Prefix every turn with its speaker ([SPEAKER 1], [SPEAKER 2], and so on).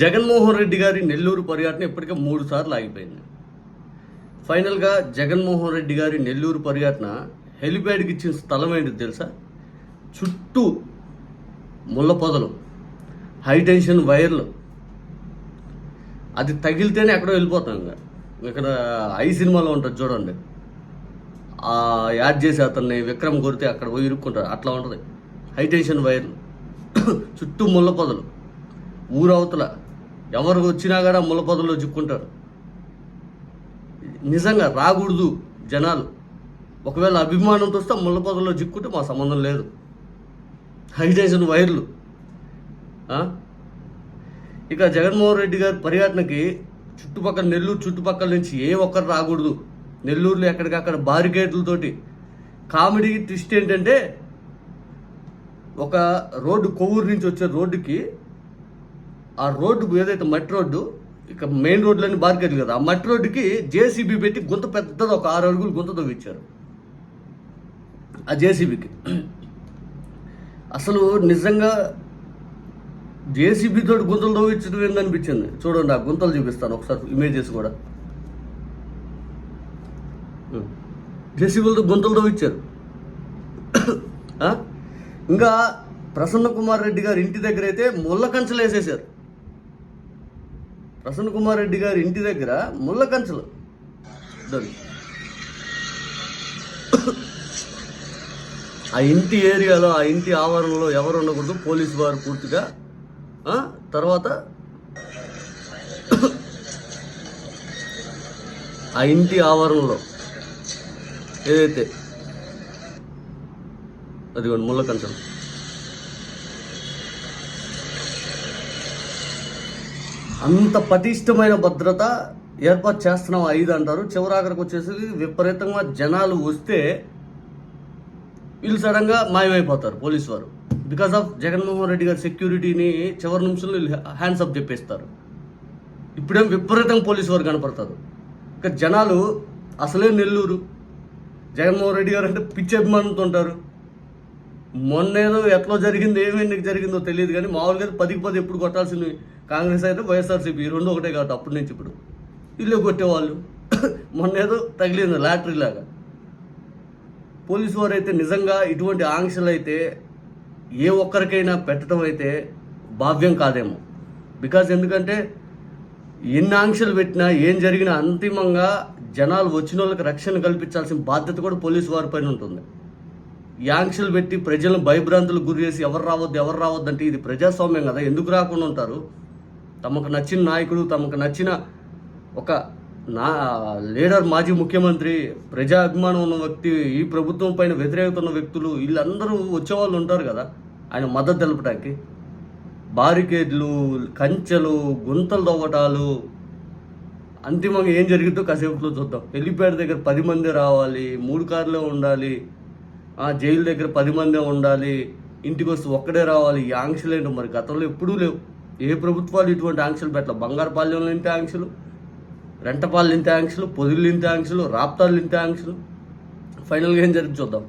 [SPEAKER 1] జగన్మోహన్ రెడ్డి గారి నెల్లూరు పర్యటన ఇప్పటికే మూడు సార్లు ఆగిపోయింది. ఫైనల్గా జగన్మోహన్ రెడ్డి గారి నెల్లూరు పర్యటన హెలిప్యాడ్కి ఇచ్చిన స్థలం ఏంటి తెలుసా? చుట్టూ ముళ్ళ పొదలు హైటెన్షన్ వైర్లు. అది తగిలితేనే ఎక్కడో వెళ్ళిపోతాం ఇంకా. ఇక్కడ ఐ సినిమాలో ఉంటుంది చూడండి. ఆ యాడ్ చేసి అతన్ని విక్రమ్ కొడితే అక్కడ పోయి ఇరుక్కుంటారు. అట్లా ఉంటుంది. హైటెన్షన్ వైర్లు. చుట్టూ ముళ్ళ పొదలు. ఊరవతల. ఎవరు వచ్చినా కూడా ములపదలో చిక్కుంటారు. నిజంగా రాకూడదు జనాలు. ఒకవేళ అభిమానంతో వస్తే ముళ్ళపదల్లో చిక్కుంటే మా సంబంధం లేదు. హై వైర్లు. ఇక జగన్మోహన్ రెడ్డి గారి పర్యటనకి చుట్టుపక్కల నెల్లూరు చుట్టుపక్కల నుంచి ఏ ఒక్కరు రాకూడదు. నెల్లూరులో ఎక్కడికక్కడ బారికేడ్లతోటి. కామెడీ ట్విస్ట్ ఏంటంటే ఒక రోడ్డు కొవ్వూరు నుంచి వచ్చే రోడ్డుకి ఆ రోడ్డు ఏదైతే మట్టి రోడ్డు ఇక మెయిన్ రోడ్లన్నీ బార్కెట్లు కదా ఆ మట్టి రోడ్డుకి జేసీబీ పెట్టి గుంత పెద్దది ఒక ఆరు అడుగులు గుంత తవ్వించారు ఆ జేసీబీకి. అసలు నిజంగా జేసీబీ తోటి గుంతలు తవ్వించడం ఏందనిపించింది చూడండి ఆ గుంతలు చూపిస్తాను ఒకసారి ఇమేజెస్ కూడా. జేసీబీలతో గుంతలు తవ్వించారు ఇంకా ప్రసన్న కుమార్ రెడ్డి గారి ఇంటి దగ్గర అయితే ముళ్ళ కంచెలు వేసేసారు ప్రసన్న కుమార్ రెడ్డి గారి ఇంటి దగ్గర ముళ్ళ కంచెలు. ఆ ఇంటి ఏరియాలో ఆ ఇంటి ఆవరణలో ఎవరు ఉండకూడదు పోలీస్ వారు పూర్తిగా తర్వాత ఆ ఇంటి ఆవరణలో ఏదైతే అదిగోండి ముళ్ళ కంచెలు. అంత పటిష్టమైన భద్రత ఏర్పాటు చేస్తున్నాం ఐదు అంటారు. చివరాఖరికి వచ్చేసి విపరీతంగా జనాలు వస్తే వీళ్ళు సడన్గా మాయమైపోతారు పోలీసు వారు. బికాస్ ఆఫ్ జగన్మోహన్ రెడ్డి గారి సెక్యూరిటీని చివరి నిమిషంలో వీళ్ళు హ్యాండ్స్ అప్ చెప్పేస్తారు. ఇప్పుడేం విపరీతంగా పోలీసు వారు కనపడతారు. ఇక జనాలు అసలే నెల్లూరు. జగన్మోహన్ రెడ్డి గారు అంటే పిచ్చి అభిమానంతో ఉంటారు. మొన్నేదో ఎట్లా జరిగింది ఏమేమి జరిగిందో తెలియదు కానీ మామూలుగా పదికి పది ఎప్పుడు కొట్టాల్సింది కాంగ్రెస్ అయితే వైఎస్ఆర్సీపీ ఈ రెండు ఒకటే కాబట్టి అప్పటి నుంచి ఇప్పుడు. ఇల్లు కొట్టేవాళ్ళు. మొన్న ఏదో తగిలింది లాటరీ లాగా. పోలీసు వారు అయితే నిజంగా ఇటువంటి ఆంక్షలు అయితే ఏ ఒక్కరికైనా పెట్టడం అయితే భావ్యం కాదేమో. బికాజ్ ఎందుకంటే ఎన్ని ఆంక్షలు పెట్టినా ఏం జరిగినా అంతిమంగా జనాలు వచ్చిన వాళ్ళకి రక్షణ కల్పించాల్సిన బాధ్యత కూడా పోలీసు వారి పైన ఉంటుంది. ఈ ఆంక్షలు పెట్టి ప్రజలను భయభ్రాంతులకు గురి చేసి ఎవరు రావద్దు ఎవరు రావద్దు అంటే ఇది ప్రజాస్వామ్యం కదా ఎందుకు రాకుండా ఉంటారు? తమకు నచ్చిన నాయకుడు తమకు నచ్చిన ఒక నా లీడర్ మాజీ ముఖ్యమంత్రి ప్రజా అభిమానం ఉన్న వ్యక్తి ఈ ప్రభుత్వం పైన వ్యతిరేకత ఉన్న వ్యక్తులు వీళ్ళందరూ వచ్చేవాళ్ళు ఉంటారు కదా. ఆయన మద్దతు తెలపడానికి బారికేడ్లు కంచెలు గుంతలు తవ్వటాలు. అంతిమంగా ఏం జరిగిందో కాసేపులో చూద్దాం. హెలిప్యాడ్ దగ్గర పది మంది రావాలి మూడు కార్లే ఉండాలి జైలు దగ్గర పది మందే ఉండాలి ఇంటికి వస్తే ఒక్కడే రావాలి ఈ ఆంక్షలు మరి గతంలో ఎప్పుడూ లేవు. ఏ ప్రభుత్వాలు ఇటువంటి ఆంక్షలు పెట్టలేదు బంగారుపాలెంలో ఇంత ఆంక్షలు రెంటపాలు ఇంత ఆంక్షలు పొదిళ్ళు ఇంత ఆంక్షలు రాప్తాలు ఇంత ఆంక్షలు. ఫైనల్గా ఏం జరిగి చూద్దాం.